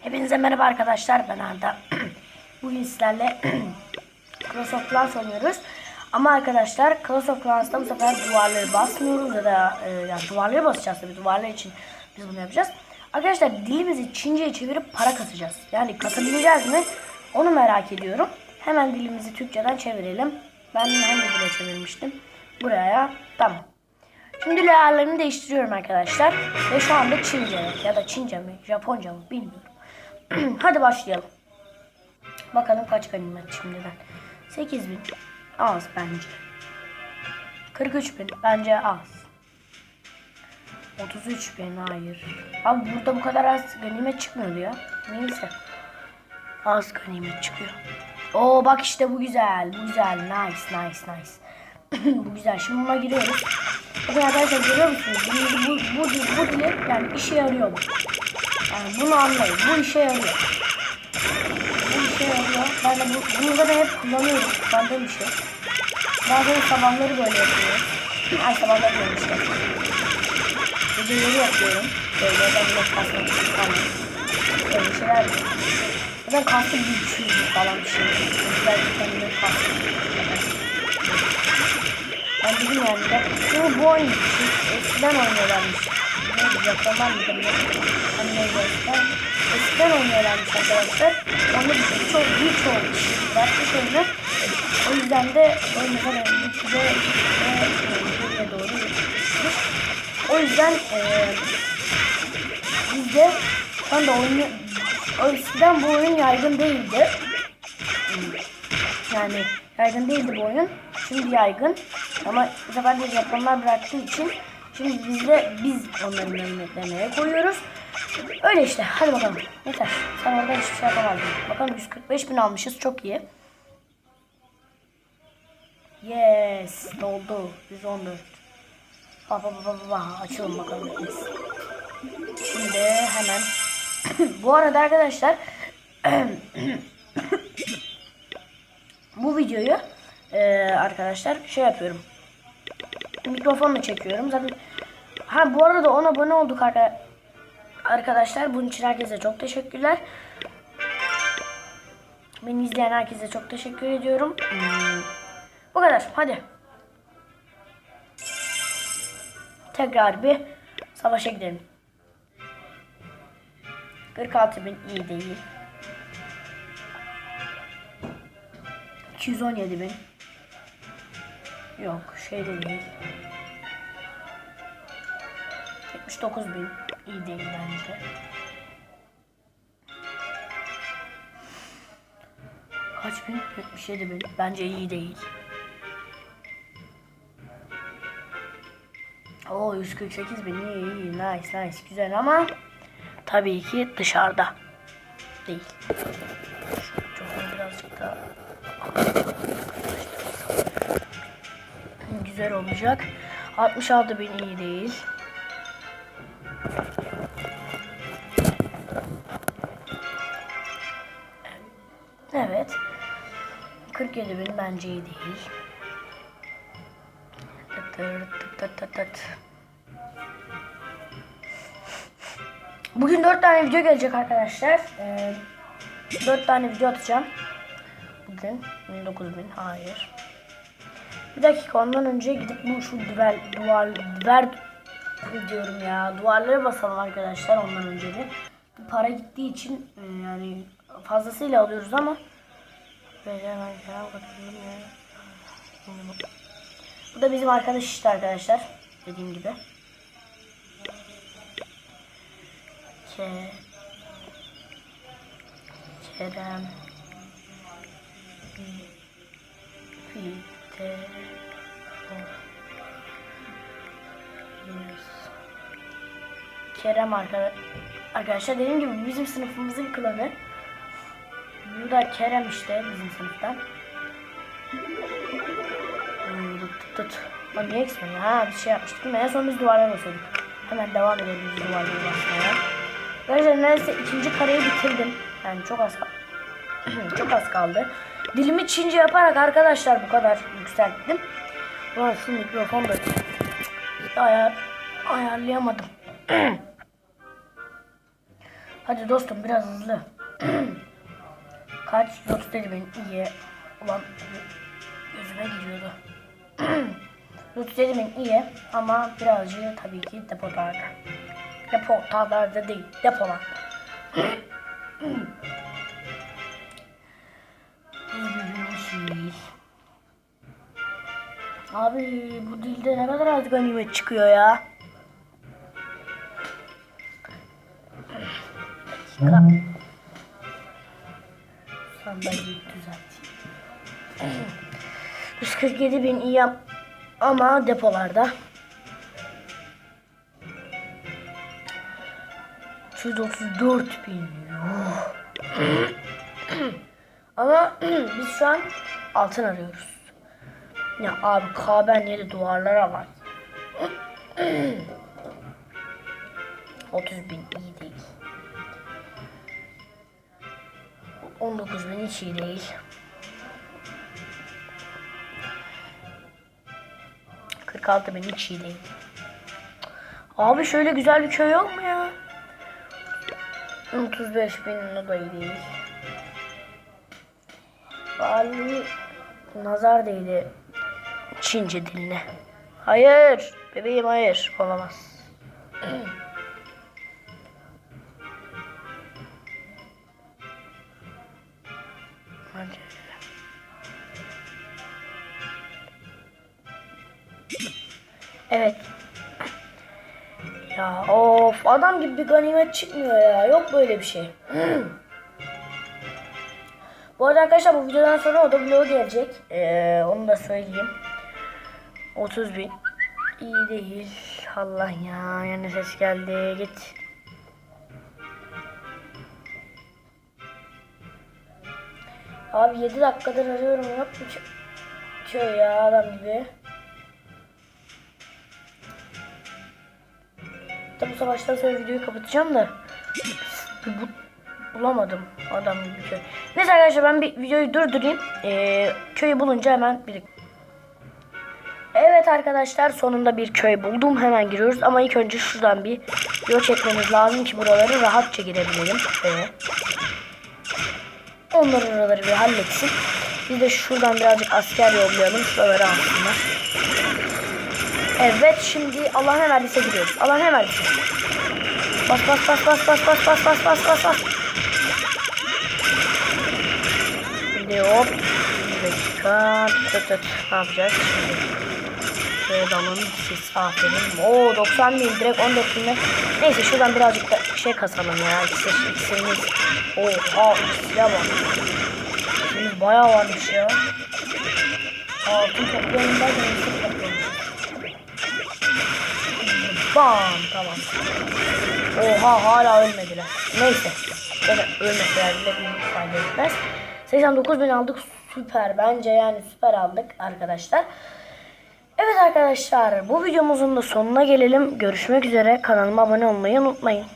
Hepinize merhaba arkadaşlar ben Arda. Bugün sizlerle Clash of Clans oynuyoruz. Ama arkadaşlar Clash of Clans'ta bu sefer duvarları basmıyoruz ya da e, yani duvarları basacağız tabii duvarlar için biz bunu yapacağız. Arkadaşlar dilimizi Çince'ye çevirip para kasacağız. Yani kasabileceğiz mi? Onu merak ediyorum. Hemen dilimizi Türkçeden çevirelim. Ben hangi dile çevirmiştim? Buraya. Tamam. Şimdi ayarlarını değiştiriyorum arkadaşlar. Ve şu anda Çince ya da Çince mi, Japonca mı bilmiyorum. Hadi başlayalım. Bakalım kaç ganimet şimdiden. 8000 az bence. 43000 bence az. 33000 hayır. Abi burada bu kadar az ganimet çıkmıyordu ya. Neyse. Az ganimet çıkıyor. Oo bak işte bu güzel. Bu güzel. Nice nice nice. bu güzel. Şimdi buna giriyoruz. Bakın arkadaşlar görüyor musunuz? Bu, bu, bu, dil, bu dili yani işe yarıyor bu. Yani bunu anlayın. Bu işe yarıyor. Bu işe yarıyor. Ben de bu, bunu da hep kullanıyorum. Kullandığım bir şey. Bazen sabahları böyle yapıyorum. Ay sabahları diyorum işte. Geceleri yapıyorum. Böyle ben bile kasmak için falan. Öyle şeyler yapıyorum. Zaten kastım bir düşürdüm falan bir şey. Güzel bir kendime kastım. Ben dedim yani çünkü bu oyun eskiden oynuyorlarmış. Neydi Japonlar mıydı? Hani neydi eskiden? Oynuyorlarmış arkadaşlar. Onda çok büyük olmuş. Bırakmış oyunu. O yüzden de oyun ne kadar büyük ve geriye doğru gitmiş. O yüzden eee biz de şu anda oyunu o eskiden bu oyun yaygın değildi. Yani yaygın değildi bu oyun. Şimdi yaygın. Ama bu sefer de Japonlar bıraktığı için şimdi biz de biz onların önüne koyuyoruz. Öyle işte. Hadi bakalım. Yeter. Sen orada hiçbir şey yapamazdın. Bakalım 145 bin almışız. Çok iyi. Yes. Doldu. 114. Ba ba ba ba ba. Açalım bakalım. Şimdi hemen. bu arada arkadaşlar bu videoyu e, arkadaşlar şey yapıyorum. Mikrofonla çekiyorum. Zaten ha bu arada 10 abone olduk arka, arkadaşlar. Bunun için herkese çok teşekkürler. Beni izleyen herkese çok teşekkür ediyorum. Bu kadar. Hadi. Tekrar bir savaşa gidelim. 46 bin iyi değil. 217 bin. Yok şey de değil. 79 bin iyi değil bence. Kaç bin? 77 bin. Bence iyi değil. Oo 148 bin iyi iyi nice nice güzel ama tabii ki dışarıda değil. Güzel olacak. 66 bin iyi değil. Evet. 47 bin bence iyi değil. Bugün 4 tane video gelecek arkadaşlar. Ee, 4 tane video atacağım. Bugün 29 bin hayır. Bir dakika ondan önce gidip bu şu duvar duvar duvar diyorum ya duvarlara basalım arkadaşlar ondan önce de. Para gittiği için e, yani fazlasıyla alıyoruz ama. Bu da bizim arkadaş işte arkadaşlar dediğim gibi. Ke Kerem Fite Kerem arka- arkadaşlar dediğim gibi bizim sınıfımızın klanı. Bu da Kerem işte bizim sınıftan. Hmm, Tut tut tut. Lan niye eksmiyor? Ha bir şey yapmıştık değil mi? En son biz duvarlara basıyorduk. Hemen devam edelim biz duvarlara basmaya. Arkadaşlar neredeyse ikinci kareyi bitirdim. Yani çok az kaldı. çok az kaldı. Dilimi Çince yaparak arkadaşlar bu kadar yükselttim. Ulan şu mikrofon da ayar, ayarlayamadım. Hadi dostum biraz hızlı. Kaç? 37 bin iyi. Ulan gözüme giriyordu. 37 bin iyi ama birazcık tabii ki depolarda. Depolarda değil, depolar. Abi bu dilde ne kadar az ganimet çıkıyor ya. Dakika. Sandalyeyi düzelteyim. 147 bin iyi ama depolarda. 134 bin. Ama biz şu an altın arıyoruz. Ya abi kaben yeri duvarlara var. 30 bin iyi değil. 19 bin hiç iyi değil. Altı bin hiç değil. Abi şöyle güzel bir köy yok mu ya? 35 bin o da iyi değil. Bali nazar değdi Çince diline. Hayır bebeğim hayır olamaz. Evet. Ya of adam gibi bir ganimet çıkmıyor ya. Yok böyle bir şey. Bu arada arkadaşlar bu videodan sonra o da vlog gelecek. Ee, onu da söyleyeyim. 30 bin. İyi değil. Allah ya. Yani ses geldi. Git. Abi 7 dakikadır arıyorum. Yok mu ç- köy ya adam gibi. Bu savaştan sonra videoyu kapatacağım da. Bu, bulamadım adam gibi köy. Neyse arkadaşlar ben bir videoyu durdurayım. Ee, köyü bulunca hemen bir Evet arkadaşlar sonunda bir köy buldum. Hemen giriyoruz ama ilk önce şuradan bir yol çekmemiz lazım ki buraları rahatça girebilelim. Evet. Onlar oraları bir halletsin. Biz de şuradan birazcık asker yollayalım. Şuraları alsınlar. Evet şimdi Allah'ın emerdiyse gidiyoruz. Allah'ın emerdiyse. Bas bas bas bas bas bas bas bas bas bas bas. Şimdi hop. Bir dakika. Tut tut. Ne yapacağız şimdi? Şöyle dalın. Siz aferin. Oo 90 bin. Direkt 14 bin. Neyse şuradan birazcık da şey kasalım ya. İksir, iksirimiz. Oha iksire bak. İksirimiz bayağı varmış ya. Altın toplayalım derken iksir toplayalım. Bam tamam. Oha hala ölmediler. Neyse. Ya da ölmeseler bile bir fayda etmez. 89 bin aldık. Süper. Bence yani süper aldık arkadaşlar. Evet arkadaşlar bu videomuzun da sonuna gelelim. Görüşmek üzere. Kanalıma abone olmayı unutmayın.